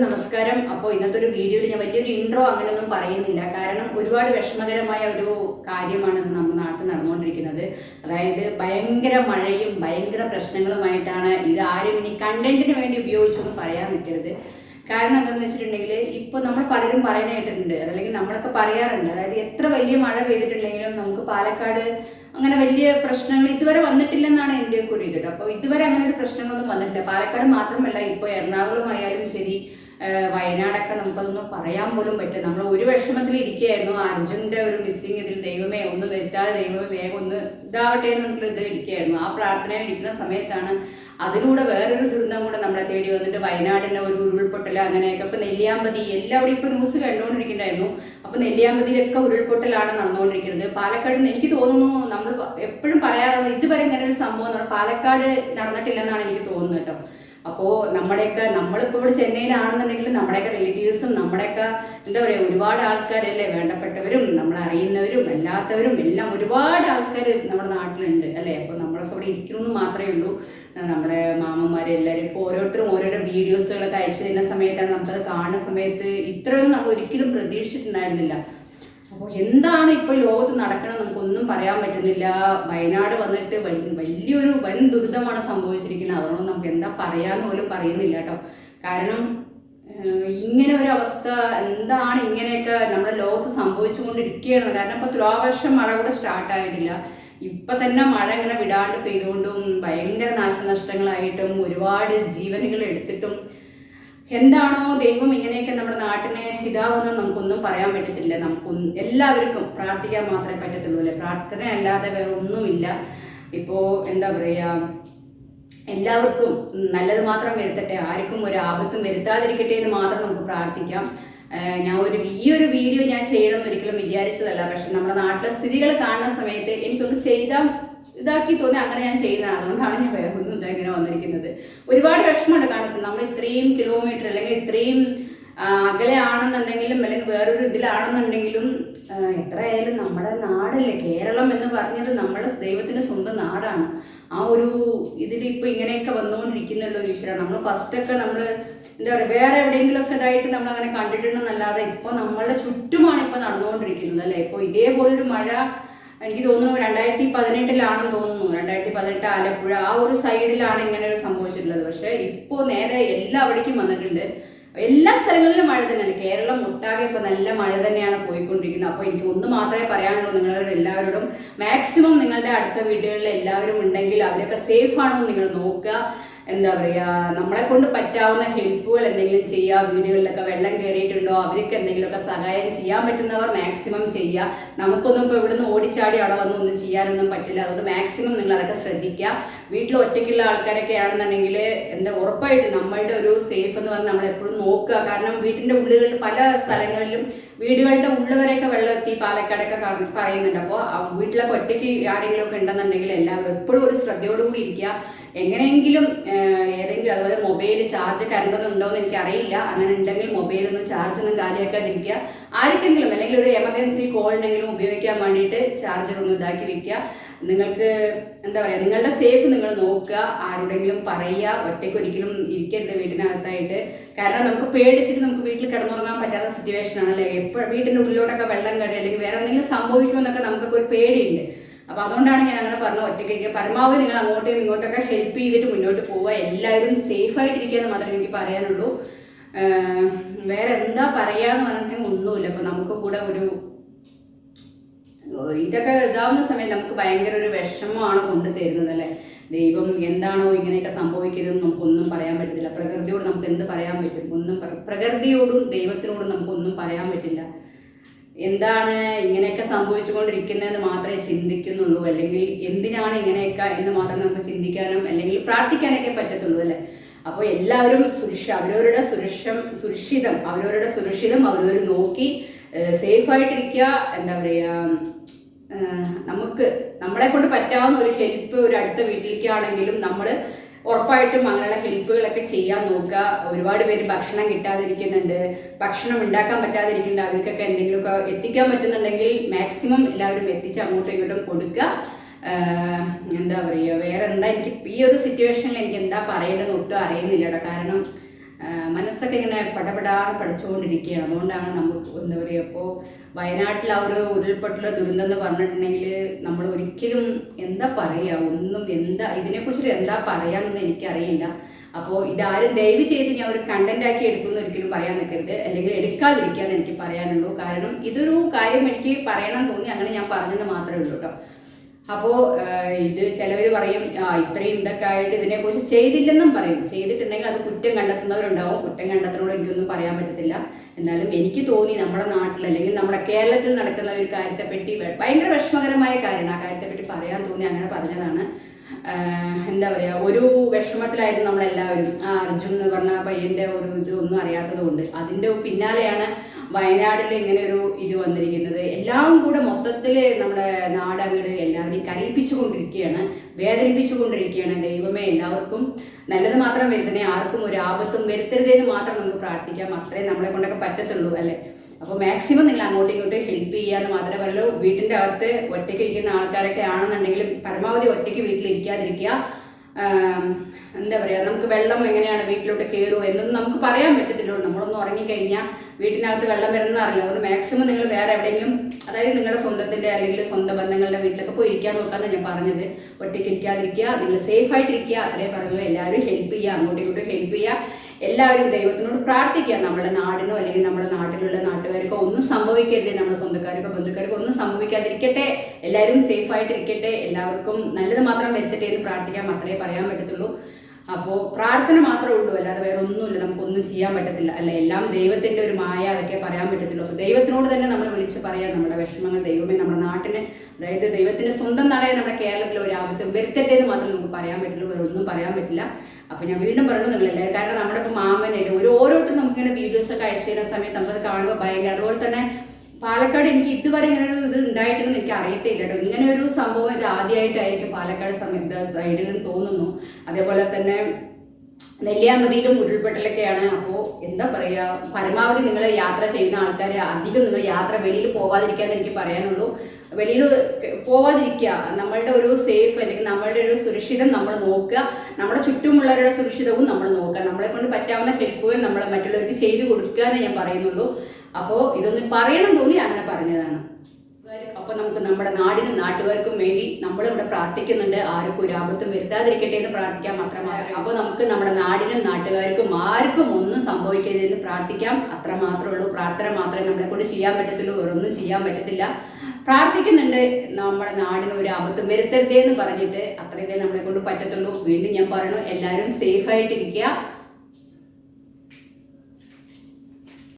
നമസ്കാരം. അപ്പോൾ ഇന്നത്തെ ഒരു വീഡിയോയിൽ ഞാൻ വലിയൊരു ഇൻട്രോ അങ്ങനെയൊന്നും പറയുന്നില്ല. കാരണം ഒരുപാട് വിഷമകരമായ ഒരു കാര്യമാണ് ഇത് നമ്മുടെ നാട്ടിൽ നടന്നുകൊണ്ടിരിക്കുന്നത്. അതായത് ഭയങ്കര മഴയും ഭയങ്കര പ്രശ്നങ്ങളുമായിട്ടാണ് ഇത് ആരും ഇനി കണ്ടന്റിന് വേണ്ടി ഉപയോഗിച്ചൊന്നും പറയാൻ നിൽക്കരുത്. കാരണം എന്താണെന്ന് വെച്ചിട്ടുണ്ടെങ്കിൽ ഇപ്പോൾ നമ്മൾ പലരും പറയാനായിട്ടുണ്ട് അതല്ലെങ്കിൽ നമ്മളൊക്കെ പറയാറുണ്ട്. അതായത് എത്ര വലിയ മഴ പെയ്തിട്ടുണ്ടെങ്കിലും നമുക്ക് പാലക്കാട് അങ്ങനെ വലിയ പ്രശ്നങ്ങൾ ഇതുവരെ വന്നിട്ടില്ലെന്നാണ് എന്റെ ഒക്കെ ഒരു ഇത് അപ്പോൾ ഇതുവരെ അങ്ങനെ ഒരു പ്രശ്നങ്ങളൊന്നും വന്നിട്ടില്ല. പാലക്കാട് മാത്രമല്ല ഇപ്പോൾ എറണാകുളം ആയാലും ശരി വയനാടൊക്കെ നമുക്കതൊന്നും പറയാൻ പോലും പറ്റില്ല. നമ്മൾ ഒരു വിഷമത്തിൽ ഇരിക്കുകയായിരുന്നു അർജുന്റെ ഒരു മിസ്സിങ് ഇതിൽ ദൈവമേ ഒന്ന് വരുത്താതെ ദൈവമേ വേഗം ഒന്ന് ഇതാവട്ടെ എന്ന് എന്നുള്ള ഇതിൽ ഇരിക്കുകയായിരുന്നു. ആ പ്രാർത്ഥനയിൽ ഇരിക്കുന്ന സമയത്താണ് അതിലൂടെ വേറൊരു ദുരന്തം കൂടെ നമ്മളെ തേടി വന്നിട്ട് വയനാടിന്റെ ഒരു ഉരുൾപൊട്ടൽ അങ്ങനെയൊക്കെ. ഇപ്പം നെല്ലിയാമ്പതി എല്ലാവിടെയും ഇപ്പോൾ ന്യൂസ് കണ്ടുകൊണ്ടിരിക്കുന്നുണ്ടായിരുന്നു. അപ്പോൾ നെല്ലിയാമ്പതിയിലൊക്കെ ഉരുൾപൊട്ടലാണ് നടന്നുകൊണ്ടിരിക്കുന്നത്. പാലക്കാട് എനിക്ക് തോന്നുന്നു നമ്മൾ എപ്പോഴും പറയാറുള്ളത് ഇതുവരെ ഇങ്ങനെ ഒരു സംഭവം പാലക്കാട് നടന്നിട്ടില്ലെന്നാണ് എനിക്ക് തോന്നുന്നത് കേട്ടോ. അപ്പോൾ നമ്മുടെയൊക്കെ നമ്മളിപ്പോൾ ഇവിടെ ചെന്നൈയിലാണെന്നുണ്ടെങ്കിൽ നമ്മുടെയൊക്കെ റിലേറ്റീവ്സും നമ്മുടെയൊക്കെ എന്താ പറയുക ഒരുപാട് ആൾക്കാരല്ലേ വേണ്ടപ്പെട്ടവരും നമ്മൾ അറിയുന്നവരും അല്ലാത്തവരും എല്ലാം ഒരുപാട് ആൾക്കാർ നമ്മുടെ നാട്ടിലുണ്ട് അല്ലേ? അപ്പോൾ നമ്മളൊക്കെ ഇവിടെ ഇരിക്കണമെന്ന് മാത്രമേ ഉള്ളൂ. നമ്മുടെ മാമന്മാർ എല്ലാവരും ഇപ്പോൾ ഓരോരുത്തരും ഓരോരോ വീഡിയോസുകളൊക്കെ അയച്ചു തരുന്ന സമയത്താണ് നമുക്കത് കാണുന്ന സമയത്ത് ഇത്രയൊന്നും നമ്മൾ ഒരിക്കലും പ്രതീക്ഷിച്ചിട്ടുണ്ടായിരുന്നില്ല. അപ്പോൾ എന്താണ് ഇപ്പോൾ ലോകത്ത് നടക്കണത് നമുക്കൊന്നും പറയാൻ പറ്റുന്നില്ല. വയനാട് വന്നിട്ട് വലിയൊരു വൻ ദുരിതമാണ് സംഭവിച്ചിരിക്കുന്നത്. അതുകൊണ്ട് നമുക്ക് എന്താ പറയാന്ന് പോലും പറയുന്നില്ല കേട്ടോ. കാരണം ഇങ്ങനെ ഒരു അവസ്ഥ എന്താണ് ഇങ്ങനെയൊക്കെ നമ്മുടെ ലോകത്ത് സംഭവിച്ചുകൊണ്ടിരിക്കുകയാണ്. കാരണം ഇപ്പോൾ തുലാവർഷം മഴ കൂടെ സ്റ്റാർട്ട് ആയിട്ടില്ല. ഇപ്പൊ തന്നെ മഴ ഇങ്ങനെ വിടാണ്ട് പെയ്തുകൊണ്ടും ഭയങ്കര നാശനഷ്ടങ്ങളായിട്ടും ഒരുപാട് ജീവനുകൾ എടുത്തിട്ടും എന്താണോ ദൈവം ഇങ്ങനെയൊക്കെ നമ്മുടെ നാട്ടിനെ ഇതാവുന്നത് നമുക്കൊന്നും പറയാൻ പറ്റത്തില്ല. നമുക്കൊന്നും എല്ലാവർക്കും പ്രാർത്ഥിക്കാൻ മാത്രമേ പറ്റത്തുള്ളൂ അല്ലേ? പ്രാർത്ഥന അല്ലാതെ വേറെ ഒന്നുമില്ല. ഇപ്പോൾ എന്താ പറയുക എല്ലാവർക്കും നല്ലത് മാത്രം വരുത്തട്ടെ. ആർക്കും ഒരു ആപത്തും വരുത്താതിരിക്കട്ടെ എന്ന് മാത്രം നമുക്ക് പ്രാർത്ഥിക്കാം. ഞാൻ ഒരു ഈ ഒരു വീഡിയോ ഞാൻ ചെയ്യണമെന്ന് ഒരിക്കലും വിചാരിച്ചതല്ല. പക്ഷെ നമ്മുടെ നാട്ടിലെ സ്ഥിതികൾ കാണുന്ന സമയത്ത് എനിക്കൊന്ന് ചെയ്താൽ ഇതാക്കി തോന്നി അങ്ങനെ ഞാൻ ചെയ്യുന്നതാണ്. അതുകൊണ്ടാണ് ഞാൻ ഇതാ ഇങ്ങനെ വന്നിരിക്കുന്നത്. ഒരുപാട് വിഷമമുണ്ട് കാണിച്ചത് നമ്മൾ ഇത്രയും കിലോമീറ്റർ അല്ലെങ്കിൽ ഇത്രയും അകലെയാണെന്നുണ്ടെങ്കിലും അല്ലെങ്കിൽ വേറൊരു ഇതിലാണെന്നുണ്ടെങ്കിലും എത്രയായാലും നമ്മുടെ നാടല്ലേ? കേരളം എന്ന് പറഞ്ഞത് നമ്മുടെ ദൈവത്തിന്റെ സ്വന്തം നാടാണ്. ആ ഒരു ഇതിൽ ഇപ്പൊ ഇങ്ങനെയൊക്കെ വന്നുകൊണ്ടിരിക്കുന്നല്ലോ ഈശ്വര. നമ്മൾ ഫസ്റ്റൊക്കെ നമ്മൾ എന്താ പറയുക വേറെ എവിടെയെങ്കിലുമൊക്കെ ഇതായിട്ട് നമ്മൾ അങ്ങനെ കണ്ടിട്ടുണ്ടെന്നല്ലാതെ ഇപ്പൊ നമ്മളുടെ ചുറ്റുമാണ് ഇപ്പൊ നടന്നുകൊണ്ടിരിക്കുന്നത് അല്ലേ? ഇപ്പോൾ ഇതേപോലെ ഒരു മഴ എനിക്ക് തോന്നുന്നു രണ്ടായിരത്തി പതിനെട്ടിലാണെന്ന് തോന്നുന്നു. രണ്ടായിരത്തി പതിനെട്ട് ആലപ്പുഴ ആ ഒരു സൈഡിലാണ് ഇങ്ങനെ ഒരു സംഭവിച്ചിട്ടുള്ളത്. പക്ഷെ ഇപ്പോൾ നേരെ എല്ലാവിടേക്കും വന്നിട്ടുണ്ട്. എല്ലാ സ്ഥലങ്ങളിലും മഴ തന്നെയാണ്. കേരളം ഒട്ടാകെ ഇപ്പോൾ നല്ല മഴ തന്നെയാണ് പോയിക്കൊണ്ടിരിക്കുന്നത്. അപ്പോൾ എനിക്ക് ഒന്ന് മാത്രമേ പറയാനുള്ളൂ നിങ്ങളോട് എല്ലാവരോടും. മാക്സിമം നിങ്ങളുടെ അടുത്ത വീടുകളിൽ എല്ലാവരും ഉണ്ടെങ്കിൽ അവരൊക്കെ സേഫ് ആണോ നിങ്ങൾ നോക്കുക. എന്താ പറയുക നമ്മളെ കൊണ്ട് പറ്റാവുന്ന ഹെൽപ്പുകൾ എന്തെങ്കിലും ചെയ്യുക വീടുകളിലൊക്കെ വെള്ളം കയറിയിട്ടുണ്ടോ അവർക്ക് എന്തെങ്കിലുമൊക്കെ സഹായം ചെയ്യാൻ പറ്റുന്നവർ മാക്സിമം ചെയ്യുക നമുക്കൊന്നും ഇപ്പോൾ ഇവിടുന്ന് ഓടിച്ചാടി അവിടെ വന്ന് ഒന്നും ചെയ്യാനൊന്നും പറ്റില്ല. അതുകൊണ്ട് മാക്സിമം നിങ്ങൾ അതൊക്കെ ശ്രദ്ധിക്കുക വീട്ടിൽ ഒറ്റയ്ക്കുള്ള ആൾക്കാരൊക്കെ ആണെന്നുണ്ടെങ്കിൽ എന്താ ഉറപ്പായിട്ട് നമ്മളുടെ ഒരു സേഫ് എന്ന് പറഞ്ഞാൽ നമ്മൾ എപ്പോഴും നോക്കുക. കാരണം വീട്ടിന്റെ ഉള്ളുകളിൽ പല സ്ഥലങ്ങളിലും വീടുകളുടെ ഉള്ളവരെയൊക്കെ വെള്ളം എത്തി പാലക്കാടൊക്കെ പറയുന്നുണ്ട്. അപ്പോൾ വീട്ടിലൊക്കെ ഒറ്റയ്ക്ക് ആരെങ്കിലും ഒക്കെ ഉണ്ടെന്നുണ്ടെങ്കിൽ എല്ലാവരും എപ്പോഴും ഒരു ശ്രദ്ധയോടുകൂടി ഇരിക്കുക. എങ്ങനെയെങ്കിലും ഏതെങ്കിലും അതുപോലെ മൊബൈൽ ചാർജ് കറണ്ടൊന്നും ഉണ്ടോ എന്ന് എനിക്കറിയില്ല. അങ്ങനെ ഉണ്ടെങ്കിൽ മൊബൈലൊന്നും ചാർജ് ഒന്നും കാലിയാക്കാതിരിക്കുക. ആർക്കെങ്കിലും അല്ലെങ്കിൽ ഒരു എമർജൻസി കോൾ ഉണ്ടെങ്കിലും ഉപയോഗിക്കാൻ വേണ്ടിയിട്ട് ചാർജർ ഒന്ന് ഇതാക്കി വെക്കുക. നിങ്ങൾക്ക് എന്താ പറയുക നിങ്ങളുടെ സേഫ് നിങ്ങൾ നോക്കുക. ആരോടെങ്കിലും പറയുക. ഒറ്റയ്ക്ക് ഒരിക്കലും ഇരിക്കരുത് വീട്ടിനകത്തായിട്ട്. കാരണം നമുക്ക് പേടിച്ചിട്ട് നമുക്ക് വീട്ടിൽ കിടന്നുറങ്ങാൻ പറ്റാത്ത സിറ്റുവേഷൻ ആണല്ലേ? എപ്പോഴും വീട്ടിന്റെ ഉള്ളിലോട്ടൊക്കെ വെള്ളം കയറി അല്ലെങ്കിൽ വേറെ എന്തെങ്കിലും സംഭവിക്കുമെന്നൊക്കെ നമുക്കൊക്കെ ഒരു പേടിയുണ്ട്. അപ്പോൾ അതുകൊണ്ടാണ് ഞാൻ അങ്ങനെ പറഞ്ഞത് ഒറ്റയ്ക്ക് പരമാവധി നിങ്ങൾ അങ്ങോട്ടും ഇങ്ങോട്ടൊക്കെ ഹെൽപ്പ് ചെയ്തിട്ട് മുന്നോട്ട് പോവുക. എല്ലാവരും സേഫ് ആയിട്ടിരിക്കുക മാത്രമേ എനിക്ക് പറയാനുള്ളൂ. വേറെ എന്താ പറയാന്ന് പറഞ്ഞിട്ടുണ്ടെങ്കിൽ ഒന്നുമില്ല. അപ്പോൾ നമുക്ക് കൂടെ ഒരു ഇതൊക്കെ ഇതാവുന്ന സമയത്ത് നമുക്ക് ഭയങ്കര ഒരു വിഷമമാണ് കൊണ്ടു തരുന്നത് അല്ലേ? ദൈവം എന്താണോ ഇങ്ങനെയൊക്കെ സംഭവിക്കുന്നത് നമുക്കൊന്നും പറയാൻ പറ്റത്തില്ല. പ്രകൃതിയോട് നമുക്ക് എന്ത് പറയാൻ പറ്റും? ഒന്നും പ്രകൃതിയോടും ദൈവത്തിനോടും നമുക്കൊന്നും പറയാൻ പറ്റില്ല. എന്താണ് ഇങ്ങനെയൊക്കെ സംഭവിച്ചുകൊണ്ടിരിക്കുന്നതെന്ന് മാത്രമേ ചിന്തിക്കുന്നുള്ളൂ. അല്ലെങ്കിൽ എന്തിനാണ് ഇങ്ങനെയൊക്കെ എന്ന് മാത്രം നമുക്ക് ചിന്തിക്കാനും അല്ലെങ്കിൽ പ്രാർത്ഥിക്കാനൊക്കെ പറ്റത്തുള്ളൂ അല്ലേ? അപ്പോൾ എല്ലാവരും സുരക്ഷ അവരവരുടെ സുരക്ഷം സുരക്ഷിതം അവരവരുടെ സുരക്ഷിതം അവരവർ നോക്കി സേഫ് ആയിട്ടിരിക്കുക എന്താ പറയുക നമുക്ക് നമ്മളെ കൊണ്ട് പറ്റാവുന്ന ഒരു ഹെൽപ്പ് ഒരു അടുത്ത വീട്ടിലേക്കാണെങ്കിലും നമ്മൾ ഉറപ്പായിട്ടും അങ്ങനെയുള്ള ഹെൽപ്പുകളൊക്കെ ചെയ്യാൻ നോക്കുക. ഒരുപാട് പേര് ഭക്ഷണം കിട്ടാതിരിക്കുന്നുണ്ട്. ഭക്ഷണം ഉണ്ടാക്കാൻ പറ്റാതിരിക്കുന്നുണ്ട്. അവർക്കൊക്കെ എന്തെങ്കിലുമൊക്കെ എത്തിക്കാൻ പറ്റുന്നുണ്ടെങ്കിൽ മാക്സിമം എല്ലാവരും എത്തിച്ച് അങ്ങോട്ടും ഇങ്ങോട്ടും കൊടുക്കുക. എന്താ പറയുക? വേറെ എന്താ എനിക്ക് ഈ ഒരു സിറ്റുവേഷനിൽ എനിക്ക് എന്താ പറയേണ്ടതെന്ന് ഒട്ടും അറിയുന്നില്ല കാരണം മനസ്സൊക്കെ ഇങ്ങനെ പടപടാതെ പഠിച്ചുകൊണ്ടിരിക്കുകയാണ്. അതുകൊണ്ടാണ് നമുക്ക് എന്താ പറയുക ഇപ്പോൾ വയനാട്ടിൽ ആ ഒരു ഉരുൾപൊട്ടലോ ദുരന്തം എന്ന് പറഞ്ഞിട്ടുണ്ടെങ്കിൽ നമ്മൾ ഒരിക്കലും എന്താ പറയുക ഒന്നും എന്താ ഇതിനെക്കുറിച്ച് എന്താ പറയാമെന്ന് എനിക്കറിയില്ല. അപ്പോൾ ഇതാരും ദയവ് ചെയ്ത് ഞാൻ ഒരു കണ്ടന്റ് ആക്കി എടുത്തു എന്ന് ഒരിക്കലും പറയാൻ നിൽക്കരുത്. അല്ലെങ്കിൽ എടുക്കാതിരിക്കാന്ന് എനിക്ക് പറയാനുള്ളൂ. കാരണം ഇതൊരു കാര്യം എനിക്ക് പറയണം തോന്നി അങ്ങനെ ഞാൻ പറഞ്ഞെന്ന് മാത്രമേ ഉള്ളൂ കേട്ടോ. അപ്പോൾ ഇത് ചിലവർ പറയും ഇത്രയും ഇതൊക്കെ ആയിട്ട് ഇതിനെക്കുറിച്ച് ചെയ്തില്ലെന്നും പറയും. ചെയ്തിട്ടുണ്ടെങ്കിൽ അത് കുറ്റം കണ്ടെത്തുന്നവരുണ്ടാവും. കുറ്റം കണ്ടെത്തുന്നവരോട് എനിക്കൊന്നും പറയാൻ പറ്റത്തില്ല. എന്നാലും എനിക്ക് തോന്നി നമ്മുടെ നാട്ടിൽ അല്ലെങ്കിൽ നമ്മുടെ കേരളത്തിൽ നടക്കുന്ന ഒരു കാര്യത്തെപ്പറ്റി ഭയങ്കര വിഷമകരമായ കാര്യമാണ്. ആ കാര്യത്തെപ്പറ്റി പറയാൻ തോന്നി അങ്ങനെ പറഞ്ഞതാണ്. എന്താ പറയുക ഒരു വിഷമത്തിലായിരുന്നു നമ്മളെല്ലാവരും. ആ അർജുൻ എന്ന് പറഞ്ഞ പയ്യന്റെ ഒരു ഇത് ഒന്നും അറിയാത്തത് കൊണ്ട്. അതിന്റെ പിന്നാലെയാണ് വയനാട്ടിൽ ഇങ്ങനെ ഒരു ഇത് വന്നിരിക്കുന്നത്. എല്ലാം കൂടെ മൊത്തത്തിൽ നമ്മുടെ നാടങ്ങട് എല്ലാവരെയും കരയിപ്പിച്ചു കൊണ്ടിരിക്കുകയാണ് വേദനിപ്പിച്ചു കൊണ്ടിരിക്കുകയാണ് ദൈവമേ. എല്ലാവർക്കും നല്ലത് മാത്രം വരുത്തണേ. ആർക്കും ഒരു ആപത്തും വരുത്തരുതേന്ന് മാത്രം നമുക്ക് പ്രാർത്ഥിക്കാം. അത്രേ നമ്മളെ കൊണ്ടൊക്കെ പറ്റത്തുള്ളൂ അല്ലേ? അപ്പോൾ മാക്സിമം നിങ്ങൾ അങ്ങോട്ടും ഇങ്ങോട്ടും ഹെൽപ്പ് ചെയ്യാന്ന് മാത്രമേ പറയുള്ളൂ. വീട്ടിന്റെ അകത്ത് ഒറ്റയ്ക്ക് ഇരിക്കുന്ന ആൾക്കാരൊക്കെ ആണെന്നുണ്ടെങ്കിൽ പരമാവധി ഒറ്റയ്ക്ക് വീട്ടിലിരിക്കാതിരിക്കുക എന്താ പറയുക നമുക്ക് വെള്ളം എങ്ങനെയാണ് വീട്ടിലോട്ട് കയറുമോ എന്നൊന്നും നമുക്ക് പറയാൻ പറ്റത്തില്ലോ നമ്മളൊന്ന് ഉറങ്ങിക്കഴിഞ്ഞാൽ വീട്ടിനകത്ത് വെള്ളം വരുന്ന അറിയില്ല. അതുകൊണ്ട് മാക്സിമം നിങ്ങൾ വേറെ എവിടെയെങ്കിലും അതായത് നിങ്ങളുടെ സ്വന്തത്തിന്റെ അല്ലെങ്കിൽ സ്വന്തം ബന്ധങ്ങളുടെ വീട്ടിലൊക്കെ പോയി ഇരിക്കാൻ നോക്കാമെന്ന് ഞാൻ പറഞ്ഞത്. ഒറ്റയ്ക്ക് ഇരിക്കാതിരിക്കുക നിങ്ങൾ സേഫ് ആയിട്ടിരിക്കുക. അത്രേ പറയുള്ളൂ. എല്ലാവരും ഹെൽപ്പ് ചെയ്യുക അങ്ങോട്ടും ഇങ്ങോട്ടും ഹെൽപ്പ് ചെയ്യുക. എല്ലാവരും ദൈവത്തിനോട് പ്രാർത്ഥിക്കുക. നമ്മുടെ നാടിനോ അല്ലെങ്കിൽ നമ്മുടെ നാട്ടിലുള്ള സംഭവിക്കരുത് നമ്മുടെ സ്വന്തക്കാർക്കോ ബന്ധുക്കാർക്കോ ഒന്നും സംഭവിക്കാതിരിക്കട്ടെ എല്ലാവരും സേഫ് ആയിട്ടിരിക്കട്ടെ എല്ലാവർക്കും നല്ലത് മാത്രം വരുത്തട്ടെ എന്ന് പ്രാർത്ഥിക്കാൻ മാത്രമേ പറയാൻ പറ്റത്തുള്ളൂ. അപ്പോൾ പ്രാർത്ഥന മാത്രമേ ഉള്ളൂ അല്ലാതെ വേറെ ഒന്നുമില്ല നമുക്കൊന്നും ചെയ്യാൻ പറ്റത്തില്ല. അല്ല എല്ലാം ദൈവത്തിന്റെ ഒരു മായ അതൊക്കെ പറയാൻ പറ്റത്തുള്ളൂ. അപ്പോൾ ദൈവത്തിനോട് തന്നെ നമ്മൾ വിളിച്ച് പറയാം നമ്മുടെ വിഷമങ്ങൾ ദൈവമേ നമ്മുടെ നാട്ടിന് അതായത് ദൈവത്തിന്റെ സ്വന്തം നാടായ നമ്മുടെ കേരളത്തിൽ ഒരു ആപത്ത് വരുത്തട്ടെ എന്ന് മാത്രം നമുക്ക് പറയാൻ പറ്റുള്ളൂ വേറെ ഒന്നും പറയാൻ പറ്റില്ല. അപ്പോൾ ഞാൻ വീണ്ടും പറഞ്ഞു നിങ്ങൾ കാരണം നമ്മുടെ ഇപ്പോൾ മാമനെ ഒരു ഓരോരുത്തരും നമുക്കിങ്ങനെ വീഡിയോസൊക്കെ അയച്ചു തരുന്ന സമയത്ത് നമുക്കത് കാണുമ്പോൾ ഭയങ്കര അതുപോലെ തന്നെ പാലക്കാട് എനിക്ക് ഇതുവരെ ഇങ്ങനെ ഒരു ഇത് ഉണ്ടായിട്ടെന്ന് എനിക്ക് അറിയത്തില്ല കേട്ടോ. ഇങ്ങനെ ഒരു സംഭവം ഇത് ആദ്യമായിട്ടായിരിക്കും പാലക്കാട് സമയത്ത് സൈഡിൽ നിന്ന് തോന്നുന്നു. അതേപോലെ തന്നെ നെല്ലിയാമ്പതിയിലും ഉരുൾപൊട്ടലൊക്കെയാണ്. അപ്പോൾ എന്താ പറയുക പരമാവധി നിങ്ങൾ യാത്ര ചെയ്യുന്ന ആൾക്കാർ അധികം നിങ്ങൾ യാത്ര വെളിയിൽ പോവാതിരിക്കാന്ന് എനിക്ക് പറയാനുള്ളൂ. വെളിയിൽ പോവാതിരിക്കുക നമ്മളുടെ ഒരു സേഫ് അല്ലെങ്കിൽ നമ്മളുടെ ഒരു സുരക്ഷിതം നമ്മൾ നോക്കുക. നമ്മുടെ ചുറ്റുമുള്ളവരുടെ സുരക്ഷിതവും നമ്മൾ നോക്കുക. നമ്മളെ കൊണ്ട് പറ്റാവുന്ന ഹെൽപ്പുകൾ നമ്മൾ മറ്റുള്ളവർക്ക് ചെയ്തു കൊടുക്കുക എന്ന് ഞാൻ പറയുന്നുള്ളൂ. അപ്പോൾ ഇതൊന്ന് പറയണം തോന്നി അങ്ങനെ പറഞ്ഞതാണ്. അപ്പൊ നമുക്ക് നമ്മുടെ നാടിനും നാട്ടുകാർക്കും വേണ്ടി നമ്മൾ ഇവിടെ പ്രാർത്ഥിക്കുന്നുണ്ട്. ആർക്കും ഒരു ആപത്തും വരുത്താതിരിക്കട്ടെ എന്ന് പ്രാർത്ഥിക്കാം മാത്രമാണ് അപ്പോൾ നമുക്ക് നമ്മുടെ നാടിനും നാട്ടുകാർക്കും ആർക്കും ഒന്നും സംഭവിക്കരുതെന്ന് പ്രാർത്ഥിക്കാം. അത്ര മാത്രമേ ഉള്ളൂ. പ്രാർത്ഥന മാത്രമേ നമ്മളെ കൊണ്ട് ചെയ്യാൻ പറ്റത്തുള്ളൂ. വേറൊന്നും ചെയ്യാൻ പറ്റത്തില്ല. പ്രാർത്ഥിക്കുന്നുണ്ട്. നമ്മുടെ നാടിന് ഒരു ആപത്തും വരുത്തരുതേ എന്ന് പറഞ്ഞിട്ട് അത്രയേ നമ്മളെ കൊണ്ട് പറ്റത്തുള്ളൂ. വീണ്ടും ഞാൻ പറയണു എല്ലാവരും സേഫ് ആയിട്ടിരിക്കുക.